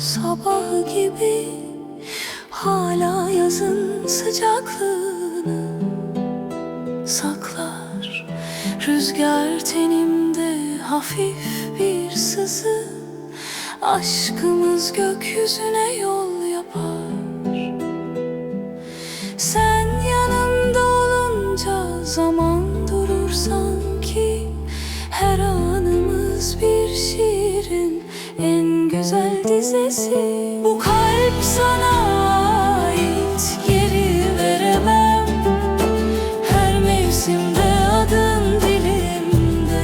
sabah gibi Hala yazın sıcaklığını saklar. Rüzgar tenimde hafif bir sızı Aşkımız gökyüzüne yol yapar. Sen yanımda olunca zaman durur sanki. Her anımız bir şiirin en güzel dizesi. Bu kalp sana ait geri veremem. Her mevsimde adın dilimde.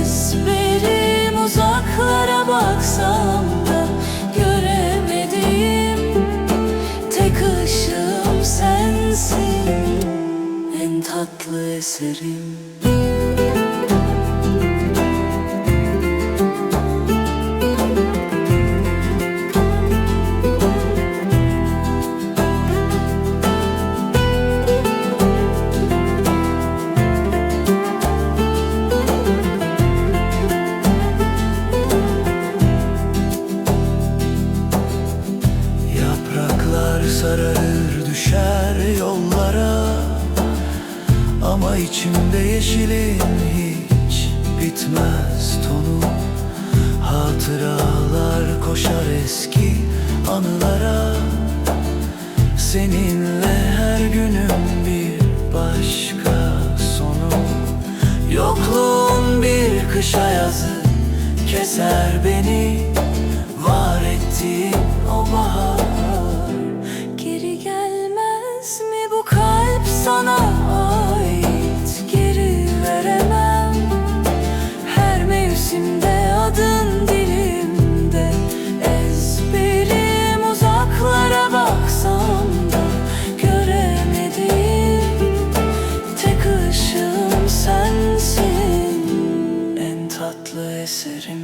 Ezberim uzaklara baksam da Göremediğim tek ışığım sensin. En tatlı eserim sararır düşer yollara. Ama içimde yeşilin hiç bitmez tonu. Hatıralar koşar eski anılara. Seninle her günüm bir başka sonu. Yokluğun bir kış ayazı keser beni. Var ettiğin o bahar sana ait geri veremem. Her mevsimde adın dilimde Ezberim uzaklara baksam da göremedim. Tek ışığım sensin en tatlı eserim.